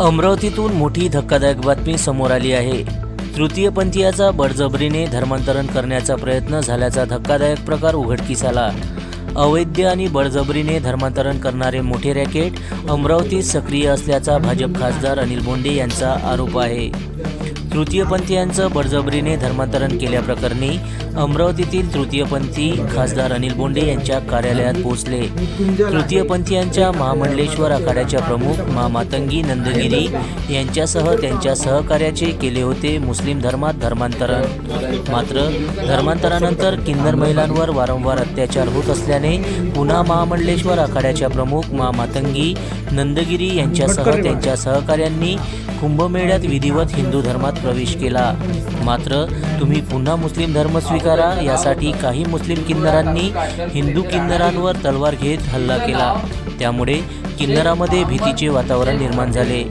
अमरावतीतून मोठी धक्कादायक बातमी समोर आली आहे. तृतीयपंथीयाचा बळजबरीने धर्मांतरण करण्याचा प्रयत्न झाल्याचा धक्कादायक प्रकार उघडकीस आला. अवैध आणि बळजबरीने धर्मांतरण करणारे मोठे रॅकेट अमरावतीत सक्रिय असल्याचा भाजप खासदार अनिल बोंडे यांचा आरोप आहे. तृतीयपंथीयांचं बळजबरीने धर्मांतरण केल्याप्रकरणी अमरावतीतील तृतीयपंथी खासदार अनिल बोंडे यांच्या कार्यालयात पोहोचले. तृतीयपंथीयांच्या महामंडलेश्वर आखाड्याच्या प्रमुख मा मातंगी नंदगिरी यांच्यासह त्यांच्या सहकार्याचे केले होते मुस्लिम धर्मात धर्मांतरण. मात्र धर्मांतरानंतर किन्नर महिलांवर वारंवार अत्याचार होत असल्याने पुन्हा महामंडलेश्वर आखाड्याच्या प्रमुख मा मातंगी नंदगिरी यांच्यासह त्यांच्या सहकाऱ्यांनी कुंभमेळ्यात विधिवत हिंदू धर्मात प्रवेश केला. मात्र तुम्ही पुन्हा मुस्लिम धर्म स्वीकारा यासाठी काही मुस्लिम किन्नरांनी हिंदू किन्नरांवर तलवार घेत हल्ला केला. त्यामुळे किन्नरामध्ये भीतीचे वातावरण निर्माण झाले.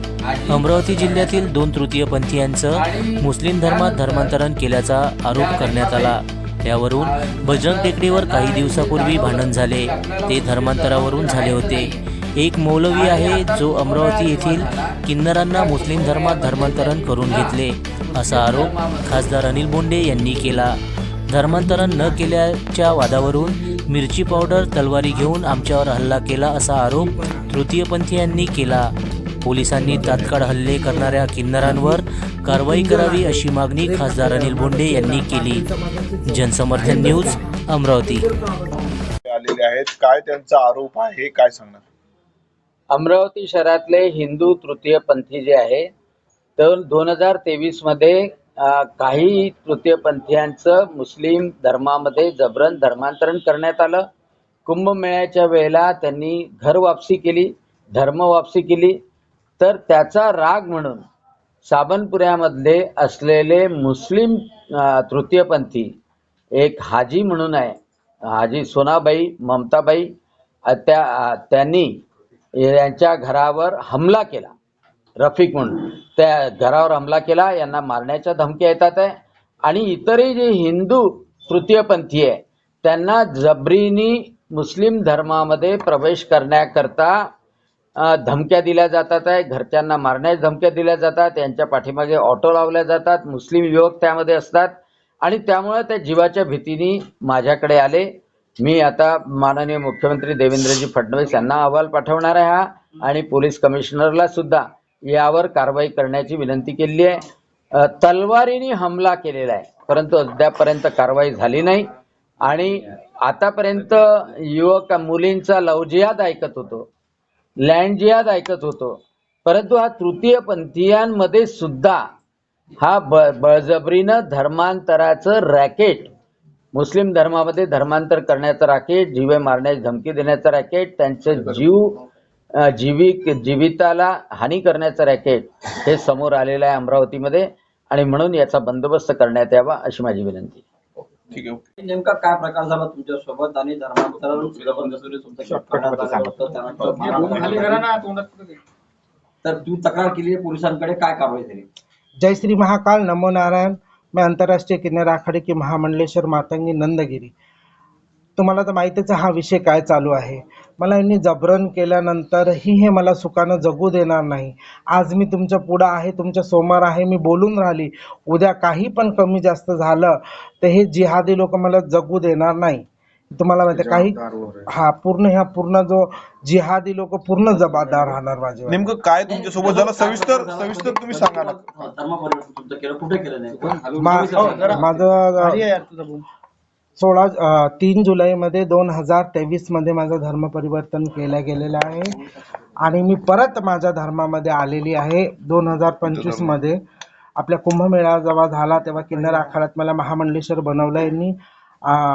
अमरावती जिल्ह्यातील दोन तृतीयपंथीयांचं मुस्लिम धर्मात धर्मांतरण केल्याचा आरोप करण्यात आला. त्यावरून बजरंग टेकडीवर काही दिवसापूर्वी भांडण झाले. ते धर्मांतरावरून झाले होते. एक मौलवी आहे जो अमरावती येथील किन्नरांना मुस्लिम धर्मात धर्मांतरण करून घेतले. असा आरोप खासदार अनिल बोंडे यांनी केला. धर्मांतरण न केल्याच्या वादावरून मिरची पावडर तलवारी घेऊन आमच्यावर हल्ला केला असा आरोप तृतीयपंथीयांनी केला. पोलिसांनी तात्काळ हल्ले करणाऱ्या किन्नरांवर कारवाई करावी अशी मागणी खासदार अनिल बोंडे यांनी केली. जनसमर्थन न्यूज अमरावती. आलेले आहेत. काय त्यांचा आरोप आहे? काय सांगणार? अमरावती शहरातले हिंदू तृतीयपंथी जे आहे तर दोन हजार तेवीसमध्ये काही तृतीयपंथीयांचं मुस्लिम धर्मामध्ये जबरन धर्मांतरण करण्यात आलं. कुंभमेळ्याच्या वेळेला त्यांनी घर वापसी केली धर्म वापसी केली. तर त्याचा राग म्हणून साबनपुऱ्यामधले असलेले मुस्लिम तृतीयपंथी एक हाजी म्हणून आहे. हाजी सोनाबाई ममताबाई त्या त्यांनी यांच्या घरावर हमला केला. रफिक म्हणून. त्या घरावर हमला केला यांना मारण्याच्या धमक्या येतात आहे. आणि इतरही जे हिंदू तृतीयपंथी आहे त्यांना जबरीनी मुस्लिम धर्मामध्ये प्रवेश करण्याकरता धमक्या दिल्या जातात आहे. घरच्यांना मारण्याच्या धमक्या दिल्या जातात. यांच्या पाठीमागे ऑटो लावल्या जातात. मुस्लिम युवक त्यामध्ये असतात. आणि त्यामुळे त्या जीवाच्या भीतीने माझ्याकडे आले. मी आता माननीय मुख्यमंत्री देवेंद्रजी फडणवीस यांना अहवाल पाठवणार आहे हा आणि पोलीस कमिशनरला सुद्धा यावर कारवाई करण्याची विनंती केलेली आहे. तलवारीने हमला केलेला आहे परंतु अद्यापपर्यंत कारवाई झाली नाही. आणि आतापर्यंत युवक मुलींचा लवजियाद ऐकत होतो लँडजियाद ऐकत होतो परंतु हा तृतीयपंथीयांमध्ये सुद्धा हा ब बळजबरीनं धर्मांतराचं रॅकेट मुस्लिम धर्मामध्ये धर्मांतर करण्याचं रॅकेट जीवे मारण्याची धमकी देण्याचं रॅकेट त्यांचे जीव जीविक जीविताला हानी करण्याचं रॅकेट हे समोर आलेलं आहे अमरावतीमध्ये आणि म्हणून याचा बंदोबस्त करण्यात यावा अशी माझी विनंती. ठीक आहे ओके. नेमका काय प्रकार झाला तुमच्यासोबत आणि झाली. तर तुम्ही तक्रार केली आहे पोलिसांकडे काय कारवाई झाली? जय श्री महाकाल नमो नारायण. मी आंतरराष्ट्रीय किन्नर आखाडे की महामंडलेश्वर मातंगी नंदगिरी. तुम्हाला तर माहितीच हा विषय काय चालू आहे? मला यांनी जबरन केल्यानंतरही हे मला सुखानं जगू देणार नाही. आज मी तुमच्या पुढं आहे तुमच्यासमोर आहे मी बोलून राहिली. उद्या काही पण कमी जास्त झालं तर हे जिहादी लोक मला जगू देणार नाही. तुम्हाला माहिती आहे, काही हा पूर्ण ह्या पूर्ण जो जिहादी लोक पूर्ण जबाबदार राहणार माझ्यावर. नेमकं काय तुमच्यासोबत झालं सविस्तर सविस्तर तुम्ही सांगा ना हा, धर्म परिवर्तन तुमचं केलं. कुठे केलं नेमकं? मा- माझं सोळा अं, तीन जुलैमध्ये दोन हजार तेवीसमध्ये माझं धर्म परिवर्तन केलं गेलेलं आहे. आणि मी परत माझ्या धर्मामध्ये आलेली आहे. दोन हजार पंचवीसमध्ये आपल्या कुंभमेळा जेव्हा झाला तेव्हा किन्नर आखाड्यात मला महामंडलेश्वर बनवलं यांनी.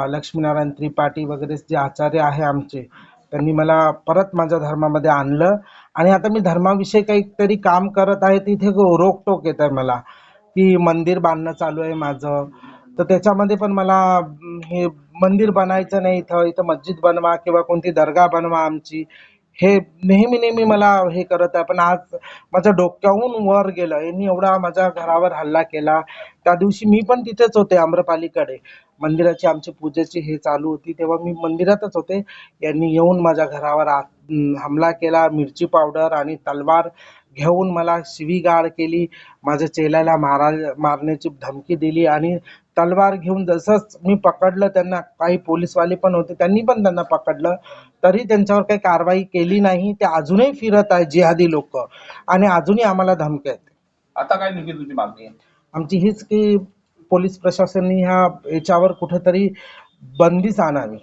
लक्ष्मीनारायण त्रिपाठी वगैरे जे आचार्य आहे आमचे त्यांनी मला परत माझ्या धर्मामध्ये आणलं. आणि आता मी धर्माविषयी काहीतरी काम करत आहे तिथे रोकटोक येत आहे मला की मंदिर बांधणं चालू आहे माझं. तर त्याच्यामध्ये पण मला हे मंदिर बनायचं नाही इथं इथं मस्जिद बनवा किंवा कोणती दर्गा बनवा आमची. हे नेहमी नेहमी मला हे करत आहे. पण आज माझ्या डोक्याहून वर गेलं. यांनी एवढा माझ्या घरावर हल्ला केला. त्या दिवशी मी पण तिथेच होते आम्रपालीकडे. मंदिराची आमची पूजेची हे चालू होती. तेव्हा मी मंदिरातच होते. यांनी येऊन माझ्या घरावर आ- हमला केला. मिरची पावडर आणि तलवार घेऊन मला शिवीगाळ केली. माझ्या चेल्याला मारा मारण्याची धमकी दिली आणि तलवार घेऊन जसंच मी पकडलं त्यांना काही पोलीसवाले पण होते त्यांनी पण त्यांना पकडलं. तरी त्यांच्यावर काही कारवाई केली नाही ते अजूनही फिरत आहे जिहादी लोक. आणि अजूनही आम्हाला धमक्या आहेत. आता काय नेमकी तुमची मागणी आहे? आमची हीच की पोलीस प्रशासनाने ह्या याच्यावर कुठेतरी बंदीच आणावी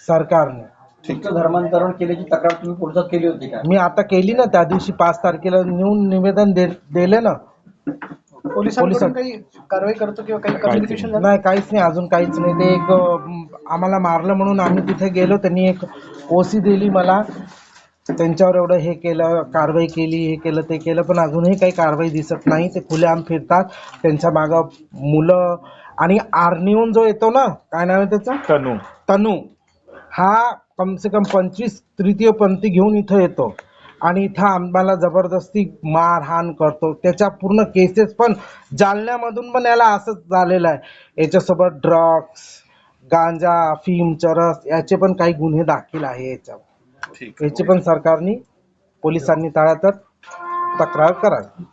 सरकारने. तुमचं धर्मांतरण केल्याची तक्रार तुम्ही पोलिसात केली होती का? मी आता केली ना त्या दिवशी पाच तारखेला नेऊन निवेदन दे दिले ना. पोलिसांकडून काही कारवाई करतो किंवा काही कम्युनिकेशन नाही. काहीच नाही अजून काहीच नाही. ते एक अं, आम्हाला मारलं म्हणून आम्ही तिथे गेलो. त्यांनी एक ओसी दिली मला. त्यांच्यावर एवढं हे केलं कारवाई केली हे केलं ते केलं पण अजूनही काही कारवाई दिसत नाही. ते खुलेआम फिरतात. त्यांच्या मागं मुलं आणि आर्निहून जो येतो ना काय नाव आहे त्याचं? तनू. तनू. हा कम से कम पंचवीस तृतीयपंथी घेऊन इथं येतो. आणि इथं आम्हाला जबरदस्ती मारहाण करतो. त्याच्या पूर्ण केसेस पण जालन्यामधून पण याला असंच झालेलं आहे. याच्यासोबत ड्रग्स गांजा फिम चरस याचे पण काही गुन्हे दाखल आहे याच्यावर. याची पण सरकारने पोलिसांनी तळातच तक्रार करावी.